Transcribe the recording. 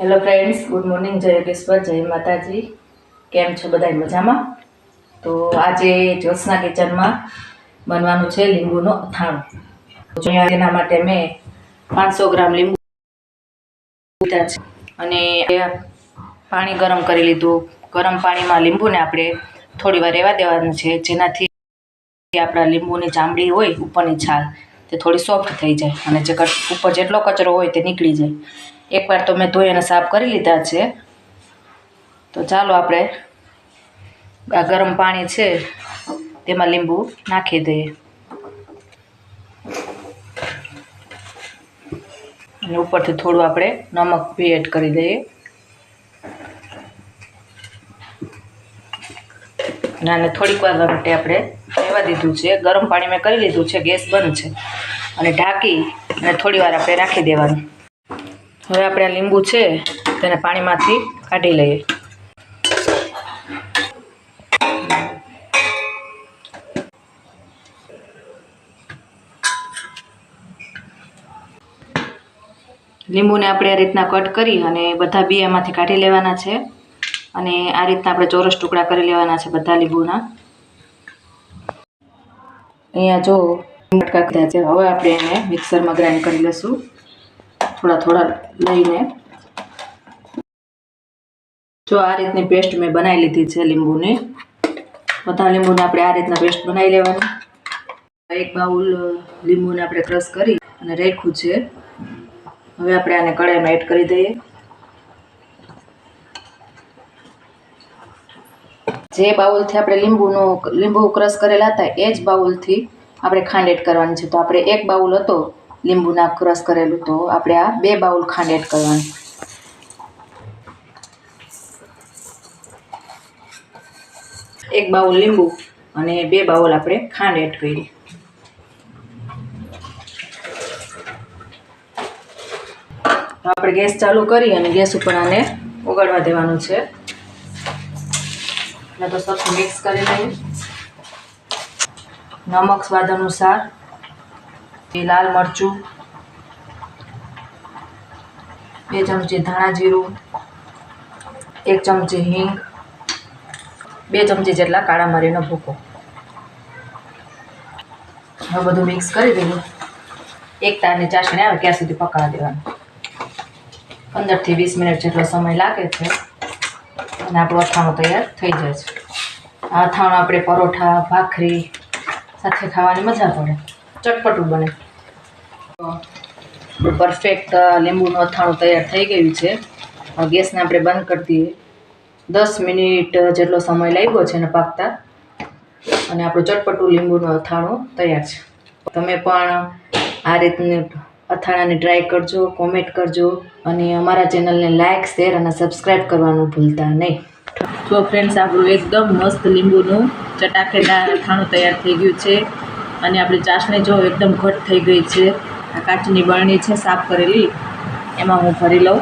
Hello friends good morning જય યોગેશ્વર, જય માતાજી. કેમ છો બધા મજામાં? તો આજે જ્યોત્સના કિચનમાં બનવાનું છે લીંબુનો અથાણું. એના માટે મેં પાંચસો ગ્રામ લીંબુ લીધા છે. અને પાણી ગરમ કરી લીધું. ગરમ પાણીમાં લીંબુને આપણે થોડી વાર રહેવા દેવાનું છે, જેનાથી આપણા લીંબુની ચામડી હોય ઉપરની છાલ, તે થોડી સોફ્ટ થઈ જાય અને જે ઉપર જેટલો કચરો હોય તે નીકળી જાય. એકવાર તો મેં ધોઈ અને સાફ કરી લીધા છે. તો ચાલો આપણે આ ગરમ પાણી છે તેમાં લીંબુ નાખી દઈએ. અને ઉપરથી થોડું આપણે નમક બી એડ કરી દઈએ. અને થોડીક વાર માટે આપણે રહેવા દીધું છે. ગરમ પાણી મેં કરી લીધું છે. ગેસ બંધ છે. અને ઢાંકી અને થોડી વાર આપણે રાખી દેવાનું. હવે આપણે આ લીંબુ છે, તેને પાણીમાંથી કાઢી લઈએ. લીંબુને આપણે આ રીતના કટ કરી અને બધા બી એમાંથી કાઢી લેવાના છે. અને આ રીતના આપણે ચોરસ ટુકડા કરી લેવાના છે બધા લીંબુના. અહીંયા જો, કટકા કર્યા છે. હવે આપણે એને મિક્સરમાં ગ્રાઇન્ડ કરી લઈશું થોડા થોડા લઈને. જો આ રીતની પેસ્ટ મેં બનાવી લીધી છે લીંબુની. બધા લીંબુને આપણે આ રીતના પેસ્ટ બનાવી લેવાની. એક બાઉલ લીંબુને આપણે ક્રશ કરી અને રાખ્યું છે. હવે આપણે આને કડાઈમાં એડ કરી દઈએ. જે બાઉલથી આપણે લીંબુનું લીંબુ ક્રશ કરેલા હતા, એ જ બાઉલથી આપણે ખાંડ એડ કરવાની છે. તો આપણે એક બાઉલ હતો લીંબુના ક્રશ કરેલું તો આપણે આ બે બાઉલ ખાંડ એડ કરવાનું. એક બાઉલ લીંબુ અને બે બાઉલ આપણે ખાંડ એડ કરી. આપણે ગેસ ચાલુ કરી અને ગેસ ઉપર આને ઓગાળવા દેવાનું છે. ને તો સરખું મિક્સ કરી લઈએ નમક સ્વાદ અનુસાર એ લાલ મરચું, બે ચમચી ધાણા જીરું, એક ચમચી હિંગ, બે ચમચી જેટલા કાળા મરીનો ભૂકો. હવે બધું મિક્સ કરી દેવું એક તારની ચાસણી આવે ત્યાં સુધી પકાવી દેવાનું. પંદરથી વીસ મિનિટ જેટલો સમય લાગે છે અને આપણું અથાણું તૈયાર થઈ જાય છે. આ અથાણું આપણે પરોઠા, ભાખરી સાથે ખાવાની મજા પડે. ચટપટું બને. પરફેક્ટ લીંબુનું અથાણું તૈયાર થઈ ગયું છે. ગેસને આપણે બંધ કરી દઈએ. દસ મિનિટ જેટલો સમય લાગ્યો છે ને પાકતા. અને આપણું ચટપટું લીંબુનું અથાણું તૈયાર છે. તમે પણ આ રીતની અથાણાની ટ્રાય કરજો, કોમેન્ટ કરજો. અને અમારા ચેનલને લાઇક શેર અને સબસ્ક્રાઈબ કરવાનું ભૂલતા નહીં. તો ફ્રેન્ડ્સ આપણું એકદમ મસ્ત લીંબુનું ચટાકેદાર અથાણું તૈયાર થઈ ગયું છે. અને આપણી ચાસણી જો એકદમ ઘટ થઈ ગઈ છે, આ કાચની બરણી છે સાફ કરેલી, એમાં હું ભરી લઉં.